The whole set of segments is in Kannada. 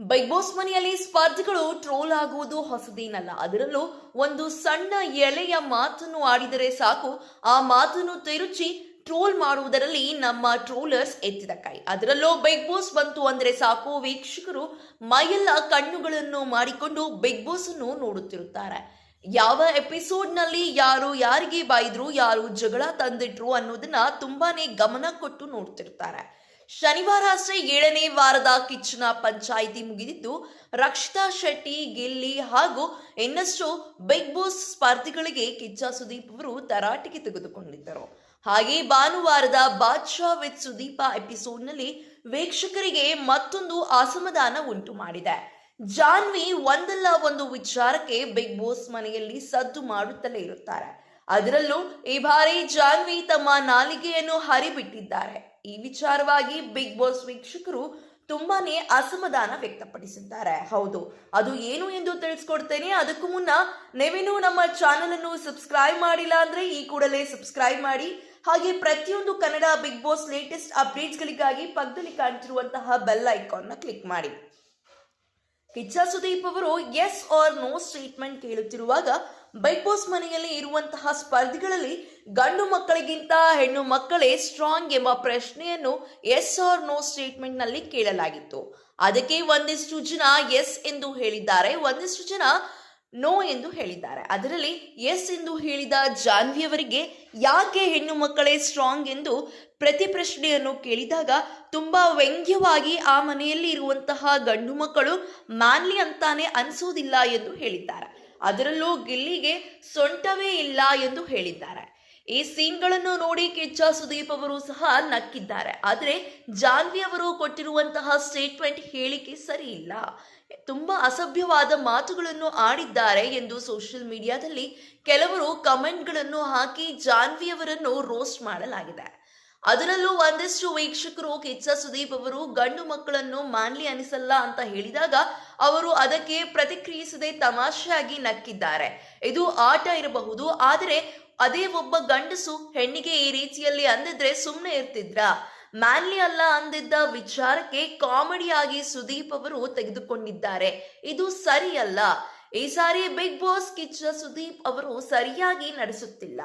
ಬಿಗ್ ಬಾಸ್ ಮನೆಯಲ್ಲಿ ಸ್ಪರ್ಧಿಗಳು ಟ್ರೋಲ್ ಆಗುವುದು ಹೊಸದೇನಲ್ಲ. ಅದರಲ್ಲೂ ಒಂದು ಸಣ್ಣ ಎಳೆಯ ಮಾತನ್ನು ಆಡಿದರೆ ಸಾಕು. ಆ ಮಾತನ್ನು ತಿರುಚಿ ಟ್ರೋಲ್ ಮಾಡುವುದರಲ್ಲಿ ನಮ್ಮ ಟ್ರೋಲರ್ಸ್ ಎತ್ತಿದ ಕೈ. ಅದರಲ್ಲೂ ಬಿಗ್ ಬಾಸ್ ಬಂತು ಅಂದರೆ ಸಾಕು. ವೀಕ್ಷಕರು ಮೈಯೆಲ್ಲ ಕಣ್ಣುಗಳನ್ನು ಮಾಡಿಕೊಂಡು ಬಿಗ್ ಬಾಸ್ ಅನ್ನು ನೋಡುತ್ತಿರುತ್ತಾರೆ. ಯಾವ ಎಪಿಸೋಡ್ನಲ್ಲಿ ಯಾರು ಯಾರಿಗೆ ಬಾಯಿದ್ರು, ಯಾರು ಜಗಳ ತಂದಿಟ್ರು ಅನ್ನೋದನ್ನ ತುಂಬಾನೇ ಗಮನ ಕೊಟ್ಟು ನೋಡ್ತಿರ್ತಾರೆ. ಶನಿವಾರ ಅಷ್ಟೇ ಏಳನೇ ವಾರದ ಕಿಚ್ಚನ ಪಂಚಾಯಿತಿ ಮುಗಿದಿದ್ದು, ರಕ್ಷಿತಾ ಶೆಟ್ಟಿ, ಗಿಲ್ಲಿ ಹಾಗೂ ಇನ್ನಷ್ಟು ಬಿಗ್ ಬಾಸ್ ಸ್ಪರ್ಧಿಗಳಿಗೆ ಕಿಚ್ಚ ಸುದೀಪ್ ಅವರು ತರಾಟೆಗೆ ತೆಗೆದುಕೊಂಡಿದ್ದರು. ಹಾಗೆ ಭಾನುವಾರದ ಬಾದ್ಶಾ ವಿತ್ ಸುದೀಪ ಎಪಿಸೋಡ್ನಲ್ಲಿ ವೀಕ್ಷಕರಿಗೆ ಮತ್ತೊಂದು ಅಸಮಾಧಾನ ಉಂಟು ಮಾಡಿದೆ. ಜಾನ್ವಿ ಒಂದಲ್ಲ ಒಂದು ವಿಚಾರಕ್ಕೆ ಬಿಗ್ ಬಾಸ್ ಮನೆಯಲ್ಲಿ ಸದ್ದು ಮಾಡುತ್ತಲೇ ಇರುತ್ತಾರೆ. ಅದರಲ್ಲೂ ಈ ಬಾರಿ ಜಾನ್ವಿ ತಮ್ಮ ನಾಲಿಗೆಯನ್ನು ಹರಿಬಿಟ್ಟಿದ್ದಾರೆ. ಈ ವಿಚಾರವಾಗಿ ಬಿಗ್ ಬಾಸ್ ವೀಕ್ಷಕರು ತುಂಬಾನೇ ಅಸಮಾಧಾನ ವ್ಯಕ್ತಪಡಿಸಿದ್ದಾರೆ. ಹೌದು, ಅದು ಏನು ಎಂದು ತಿಳಿಸ್ಕೊಡ್ತೇನೆ. ಅದಕ್ಕೂ ಮುನ್ನ ನೀವೇನು ನಮ್ಮ ಚಾನೆಲ್ ಅನ್ನು ಸಬ್ಸ್ಕ್ರೈಬ್ ಮಾಡಿಲ್ಲ ಅಂದ್ರೆ ಈ ಕೂಡಲೇ ಸಬ್ಸ್ಕ್ರೈಬ್ ಮಾಡಿ. ಹಾಗೆ ಪ್ರತಿಯೊಂದು ಕನ್ನಡ ಬಿಗ್ ಬಾಸ್ ಲೇಟೆಸ್ಟ್ ಅಪ್ಡೇಟ್ಸ್ಗಳಿಗಾಗಿ ಪಕ್ಕದಲ್ಲಿ ಕಾಣ್ತಿರುವಂತಹ ಬೆಲ್ ಐಕಾನ್ನ ಕ್ಲಿಕ್ ಮಾಡಿ. ಕಿಚ್ಚ ಸುದೀಪ್ ಅವರು ಎಸ್ ಆರ್ ನೋ ಸ್ಟೇಟ್ಮೆಂಟ್ ಕೇಳುತ್ತಿರುವಾಗ ಬಿಗ್ ಮನೆಯಲ್ಲಿ ಇರುವಂತಹ ಸ್ಪರ್ಧಿಗಳಲ್ಲಿ ಗಂಡು ಮಕ್ಕಳಿಗಿಂತ ಹೆಣ್ಣು ಮಕ್ಕಳೇ ಸ್ಟ್ರಾಂಗ್ ಎಂಬ ಪ್ರಶ್ನೆಯನ್ನು ಎಸ್ ಆರ್ ನೋ ಸ್ಟೇಟ್ಮೆಂಟ್ನಲ್ಲಿ ಕೇಳಲಾಗಿತ್ತು. ಅದಕ್ಕೆ ಒಂದಿಷ್ಟು ಜನ ಎಸ್ ಎಂದು ಹೇಳಿದ್ದಾರೆ. ಒಂದಿಷ್ಟು ಜನ ನೋ ಎಂದು ಹೇಳಿದ್ದಾರೆ. ಅದರಲ್ಲಿ ಎಸ್ ಎಂದು ಹೇಳಿದ ಜಾನ್ವಿಯವರಿಗೆ ಯಾಕೆ ಹೆಣ್ಣು ಮಕ್ಕಳೇ ಸ್ಟ್ರಾಂಗ್ ಎಂದು ಪ್ರತಿ ಪ್ರಶ್ನೆಯನ್ನು ಕೇಳಿದಾಗ ತುಂಬಾ ವ್ಯಂಗ್ಯವಾಗಿ ಆ ಮನೆಯಲ್ಲಿ ಇರುವಂತಹ ಗಂಡು ಮಕ್ಕಳು ಮ್ಯಾನ್ಲಿ ಅಂತಾನೆ ಅನಿಸೋದಿಲ್ಲ ಎಂದು ಹೇಳಿದ್ದಾರೆ. ಅದರಲ್ಲೂ ಗಿಲ್ಲಿಗೆ ಸೊಂಟವೇ ಇಲ್ಲ ಎಂದು ಹೇಳಿದ್ದಾರೆ. ಈ ಸೀನ್ಗಳನ್ನು ನೋಡಿ ಕಿಚ್ಚ ಸುದೀಪ್ ಅವರು ಸಹ ನಕ್ಕಿದ್ದಾರೆ. ಆದರೆ ಜಾನ್ವಿ ಅವರು ಕೊಟ್ಟಿರುವಂತಹ ಸ್ಟೇಟ್ಮೆಂಟ್ ಹೇಳಿಕೆ ಸರಿ ಇಲ್ಲ. ತುಂಬಾ ಅಸಭ್ಯವಾದ ಮಾತುಗಳನ್ನು ಆಡಿದ್ದಾರೆ ಎಂದು ಸೋಷಿಯಲ್ ಮೀಡಿಯಾದಲ್ಲಿ ಕೆಲವರು ಕಮೆಂಟ್ಗಳನ್ನು ಹಾಕಿ ಜಾನ್ವಿ ಅವರನ್ನು ರೋಸ್ಟ್ ಮಾಡಲಾಗಿದೆ. ಅದರಲ್ಲೂ ಒಂದಿಷ್ಟು ವೀಕ್ಷಕರು ಕಿಚ್ಚ ಸುದೀಪ್ ಅವರು, ಗಂಡು ಮಕ್ಕಳನ್ನು ಮಾನ್ಲಿ ಅನಿಸಲ್ಲ ಅಂತ ಹೇಳಿದಾಗ ಅವರು ಅದಕ್ಕೆ ಪ್ರತಿಕ್ರಿಯಿಸದೆ ತಮಾಷೆಯಾಗಿ ನಕ್ಕಿದ್ದಾರೆ. ಇದು ಆಟ ಇರಬಹುದು, ಆದರೆ ಅದೇ ಒಬ್ಬ ಗಂಡಸು ಹೆಣ್ಣಿಗೆ ಈ ರೀತಿಯಲ್ಲಿ ಅಂದಿದ್ರೆ ಸುಮ್ಮನೆ ಇರ್ತಿದ್ರ? ಮ್ಯಾನ್ಲಿ ಅಲ್ಲ ಅಂದಿದ್ದ ವಿಚಾರಕ್ಕೆ ಕಾಮಿಡಿಯಾಗಿ ಸುದೀಪ್ ಅವರು ತೆಗೆದುಕೊಂಡಿದ್ದಾರೆ. ಇದು ಸರಿಯಲ್ಲ. ಈ ಸಾರಿ ಬಿಗ್ ಬಾಸ್ ಕಿಚ್ಚ ಸುದೀಪ್ ಅವರು ಸರಿಯಾಗಿ ನಡೆಸುತ್ತಿಲ್ಲ.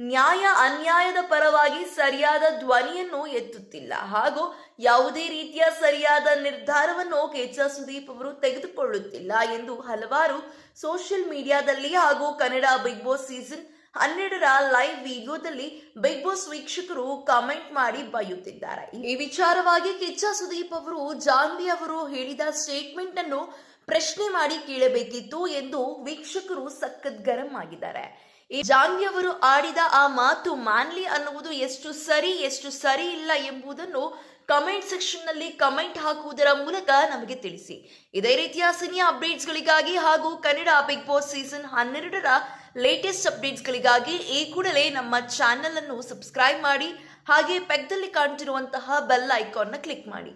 ನ್ಯಾಯ ಅನ್ಯಾಯದ ಪರವಾಗಿ ಸರಿಯಾದ ಧ್ವನಿಯನ್ನು ಎತ್ತುತ್ತಿಲ್ಲ. ಹಾಗೂ ಯಾವುದೇ ರೀತಿಯ ಸರಿಯಾದ ನಿರ್ಧಾರವನ್ನು ಕಿಚ್ಚ ಸುದೀಪ್ ಅವರು ತೆಗೆದುಕೊಳ್ಳುತ್ತಿಲ್ಲ ಎಂದು ಹಲವಾರು ಸೋಷಿಯಲ್ ಮೀಡಿಯಾದಲ್ಲಿ ಹಾಗೂ ಕನ್ನಡ ಬಿಗ್ ಬಾಸ್ ಸೀಸನ್ ಹನ್ನೆರಡರ ಲೈವ್ ವಿಡಿಯೋದಲ್ಲಿ ಬಿಗ್ ಬಾಸ್ ವೀಕ್ಷಕರು ಕಾಮೆಂಟ್ ಮಾಡಿ ಬಯ್ಯುತ್ತಿದ್ದಾರೆ ಈ ವಿಚಾರವಾಗಿ ಕಿಚ್ಚ ಸುದೀಪ್ ಅವರು, ಜಾನ್ವಿ ಅವರು ಹೇಳಿದ ಸ್ಟೇಟ್ಮೆಂಟ್ ಅನ್ನು ಪ್ರಶ್ನೆ ಮಾಡಿ ಕೇಳಬೇಕಿತ್ತು ಎಂದು ವೀಕ್ಷಕರು ಸಖತ್ ಗರಂ ಆಗಿದ್ದಾರೆ. ಈ ಜಾನ್ವಿ ಆಡಿದ ಆ ಮಾತು ಮಾನ್ಲಿ ಅನ್ನುವುದು ಎಷ್ಟು ಸರಿ ಎಷ್ಟು ಸರಿ ಇಲ್ಲ ಎಂಬುದನ್ನು ಕಮೆಂಟ್ ಸೆಕ್ಷನ್ನಲ್ಲಿ ಕಮೆಂಟ್ ಹಾಕುವುದರ ಮೂಲಕ ನಮಗೆ ತಿಳಿಸಿ. ಇದೇ ರೀತಿಯ ಸಿನಿಮಾ ಅಪ್ಡೇಟ್ಸ್ಗಳಿಗಾಗಿ ಹಾಗೂ ಕನ್ನಡ ಬಿಗ್ ಬಾಸ್ ಸೀಸನ್ ಹನ್ನೆರಡರ ಲೇಟೆಸ್ಟ್ ಅಪ್ಡೇಟ್ಸ್ಗಳಿಗಾಗಿ ಈ ಕೂಡಲೇ ನಮ್ಮ ಚಾನೆಲ್ ಅನ್ನು ಸಬ್ಸ್ಕ್ರೈಬ್ ಮಾಡಿ, ಹಾಗೆ ಪೆಗ್ದಲ್ಲಿ ಕಾಣ್ತಿರುವಂತಹ ಬೆಲ್ ಐಕಾನ್ನ ಕ್ಲಿಕ್ ಮಾಡಿ.